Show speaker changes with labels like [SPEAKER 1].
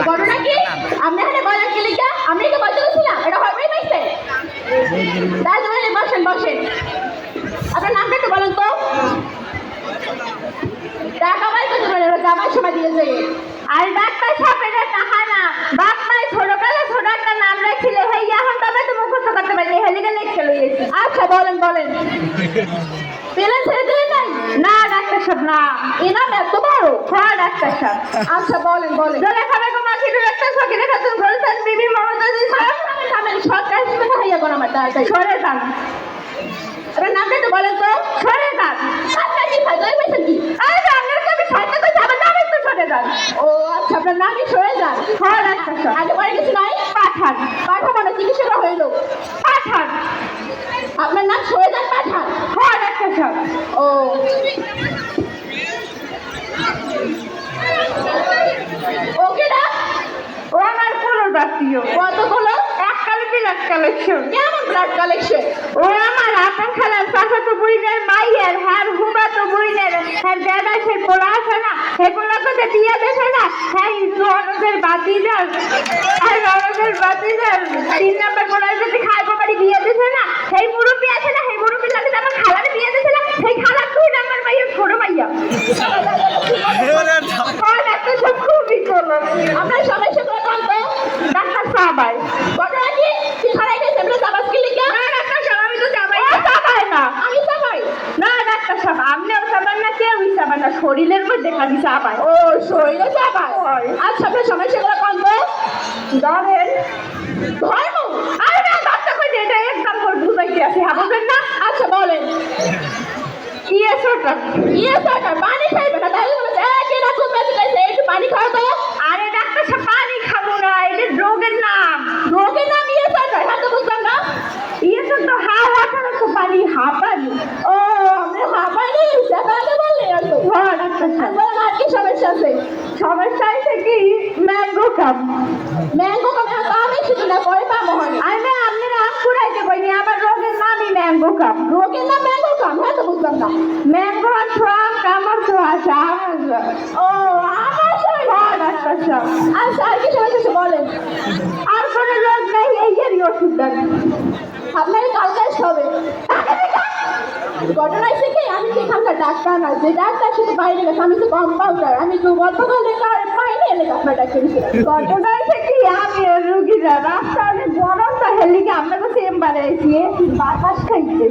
[SPEAKER 1] ঘটনা কি আপনি এখানে বলার কি লিখা আমি কি বলতে গেছিলাম এটা হবেই বসেন বসেন আপনার নামটা একটু বলেন তো টাকা যাই আর ডাক্তার সাহেব এটা টাকা বলেন। পেলেন ছেড়ে দিলেন নাই না ডাক্তার সাহেব না। এ নাম এত বড় হ্যাঁ ডাক্তার সাহেব। আচ্ছা বলেন বলেন। জলে খাবে মাছি সকি রেখা তুমি বলছেন বিবি মমতা দি সাহেব সরকার হিসেবে হাইয়া কোন আমার তাড়াতাড়ি। সরে যান। আরে নামটা তো বলেন তো। সরে যান। আপনার কি ফায়দা হয়েছে কি? আরে আপনার তো আমি ফায়দা তো যাবেন না তো সরে যান। ও আচ্ছা আপনার নামই সরে যান। হ্যাঁ ডাক্তার সাহেব। আগে পরে কিছু নাই পাঠান। পাঠান মানে চিকিৎসা হইল। পাঠান। নাম সরে যান পাঠান হ্যাঁ ডাক্তার সাহেব ও ওকে না ও আমার কোনো জাতীয় কতগুলো এক ব্লাড কালেকশন কেমন ব্লাড কালেকশন ও আমার আপন খালার চাচা তো বুইনের মাইয়ের হ্যার হুবা তো বুইনের হ্যার দাদা সে পোলা আছে না সেগুলো তো দিয়ে দেছে না হ্যাঁ রনদের বাতি আর না সেই মুরব্বী আছে না সেই মুরব্বী লাগে আমার খালার বিয়ে দিছে না সেই খালার দুই নম্বর মাইয়ের ছোট মাইয়া হয় ডাক্তার সাহেব খুবই করলাম আপনার সমস্যা করে কাম তো ডাক্তার সাহাবাই ঘটনা কি কি হারাই গেছে আমরা সাবাস কি লিখা না ডাক্তার সাহেব আমি তো সাবাই সাবাই না আমি সাবাই না আপনিও সাবান না কেউ সাবান না? শরীরের মধ্যে খালি সাবান ও শরীরে সাবান আর সবচেয়ে সমস্যা করে কাম তো ধরেন ধর্ম। আর না এটা একদম করে বুঝাইতে আছে। হ্যাঁ বুঝেন না? আচ্ছা বলেন। ইয়ে সরকার ইয়ে সরকার পানি খাইবে না তাহলে বলে এ কে না খুব বেশি খাইছে একটু পানি খাও তো আরে ডাক্তার সাহেব পানি খাব না এটা রোগের নাম রোগের নাম ইয়ে সরকার হ্যাঁ তো বুঝলাম না ইয়ে সরকার হা হা করে তো পানি হা পানি ও আমরা হা পানি সেটাকে বললে তো বলেন আর কি সমস্যা আছে? সমস্যা আছে কি ম্যাঙ্গো কাপ ম্যাঙ্গো কাপ আমি শুধু না পরে পাবো হয় আমি আপনারা আম কুড়াইতে পাইনি আমার রোগের নামই ম্যাঙ্গো কাপ রোগের নাম ম্যাঙ্গো কাপ হ্যাঁ তো বুঝলাম না। ম্যাঙ্গো ট্রাম কামড় তো আছে ও আমার হ্যাঁ ডাক্তার সাহেব আচ্ছা। আর কি সমস্যা বলেন। আর কোনো রোগ নেই এই এরই ওষুধ দেন। আপনার কালকে হবে ঘটনা হয়েছে কি আমি সেখানকার ডাক্তার না যে ডাক্তার শুধু বাইরে গেছে, আমি তো কম্পাউন্ডার আমি তো গল্প করলে কার পাইনি এলে আপনার ডাক্তার ঘটনা থেকে কি আমি রুগীরা রাস্তা অনেক গরম তো হেলিকে আমরা তো সেম এসে বাতাস খাইছে।